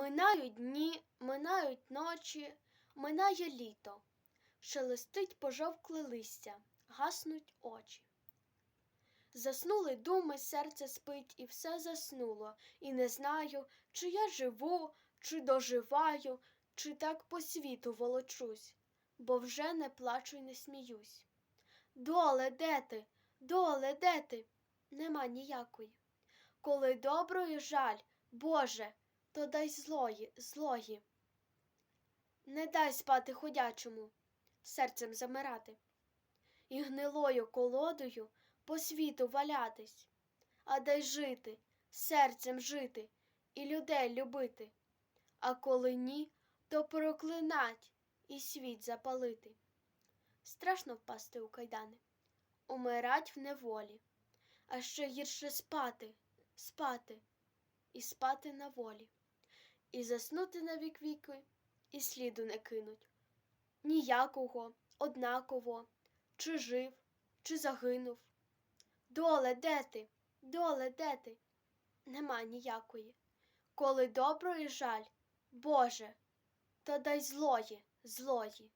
Минають дні, минають ночі, минає літо, шелестить пожовкле листя, гаснуть очі. Заснули думи, серце спить, і все заснуло, і не знаю, чи я живу, чи доживаю, чи так по світу волочусь, бо вже не плачу й не сміюсь. Доле, де ти? Доле, де ти? Нема ніякої. Коли доброї жаль, Боже, то дай злої, злої. Не дай спати ходячому, серцем замирати, і гнилою колодою по світу валятись, а дай жити, серцем жити і людей любити. А коли ні, то проклинать і світ запалити. Страшно впасти у кайдани, умирать в неволі, а ще гірше спати, спати і спати на волі, і заснути на вік віки, і сліду не кинуть. Ніякого, однаково, чи жив, чи загинув. Доле, де ти? Доле, де ти? Нема ніякої. Коли доброї жаль, Боже, то дай злої, злої.